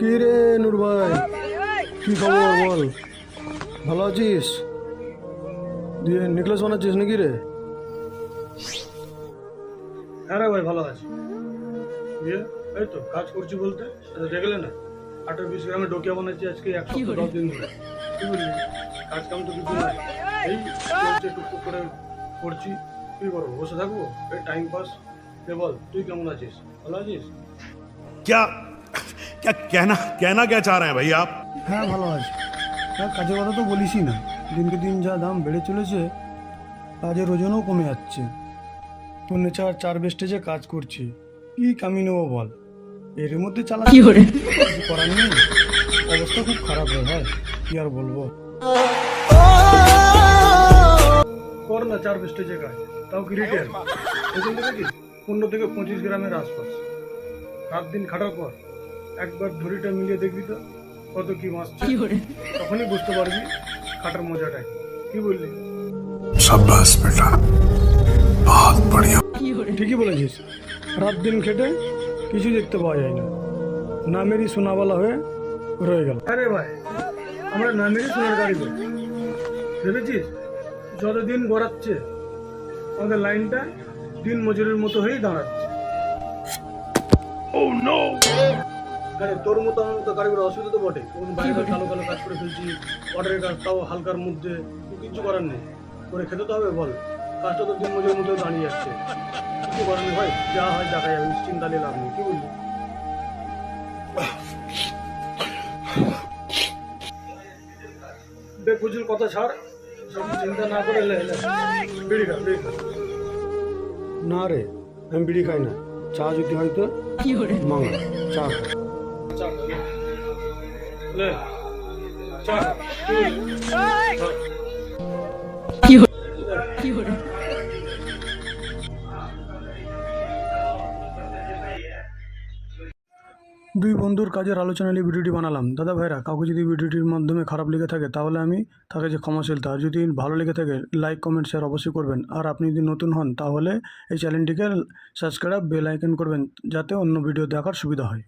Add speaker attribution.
Speaker 1: কি রে নূর ভাই? কি খবর বল? ভালো আছিস? দিয়ে নেকলেস বানাচ্ছিস নাকি রে?
Speaker 2: হ্যাঁ রে ভাই ভালো আছি। দিয়ে এই তো কাজ করছি বলতে আচ্ছা, দেখলে না আঠারো বিশ গ্রামে ডোকিয়া বানাচ্ছি আজকে এক সপ্তাহ দশ দিন ধরে। কি বললি কাজ কাম তো কিছু নাই। এই টুকটুক করে করছি। কি করব বসে থাকব? এই টাইম পাস এ বল তুই কেমন আছিস? ভালো আছিস?
Speaker 3: क्या क्या कहना कहना क्या चाह रहे हैं भाई आप
Speaker 1: হ্যাঁ ভালো আছি হ্যাঁ কাজের কথা তো বলিসই না দিনকে দিন যা দাম বেড়ে চলেছে কাজের ওজনও কমে যাচ্ছে পূর্ণেচার চার বেস্টেজে কাজ করছি কি কামি নেবো বল এর মধ্যে চালা কিছু করার নেই অবস্থা খুব খারাপ হয় ভাই কি আর বলবো কর না চার বেস্টেজে কাজ তাও কি রিটেল ওজন থেকে কি পনেরো থেকে পঁচিশ গ্রামের আশপাশ রাত দিন খাটার পর একবার ধরিটা মিলিয়ে দেখবি তো কত কি মাছ তখনই বুঝতে পারবি কাটার মজাটাই। কি বললি?
Speaker 3: সাব্বাস বেটা। বহুত বড়িয়া।
Speaker 1: ঠিকই বলেছিস। রাত দিন খেটে কিছু দেখতে পাওয়া যায় না। নামেরই সোনাবালা হয়ে রয়ে গেল। আরে ভাই আমরা নামেরই সোনার গাড়ি ভেবেছিস? যতদিন গড়াচ্ছে আমাদের লাইনটা দিন মজুরির মতো হয়েই দাঁড়াচ্ছে। Oh no! আরে তোর মতো আমার মতো গাড়িগুলো অসুবিধা তো বটে। কোন বাইরে কালো কালো কাজ করে ফেলছি অর্ডারের কাজ তাও হালকার মধ্যে কিছু করার নেই। করে খেতে তো হবে বল। কাজটা তো দিন মজুরির মতো দাঁড়িয়ে যাচ্ছে কিছু করার নেই ভাই যা হয় দেখা যাবে নিশ্চিন্তা নিয়ে লাভ নেই কি বললি বেফুজুল কথা ছাড়। সব চিন্তা না করে বিড়ি খা বিড়ি খা। না রে আমি বিড়ি খাই না। চা যদি খা লে। লে চা খা। দুই বন্ধুর কাজের আলোচনা নিয়ে ভিডিওটি বানালাম। দাদা ভাইরা, কাউকে যদি ভিডিওটির মাধ্যমে খারাপ লেগে থাকে, তাহলে আমি তাকে যে ক্ষমাশীল আর যদি ভালো লেগে থাকে লাইক কমেন্ট শেয়ার অবশ্যই করবেন। আর আপনি যদি নতুন হন, তাহলে এই চ্যানেলটিকে সাবস্ক্রাইব বেল আইকন করবেন, যাতে অন্য ভিডিও দেখার সুবিধা হয়।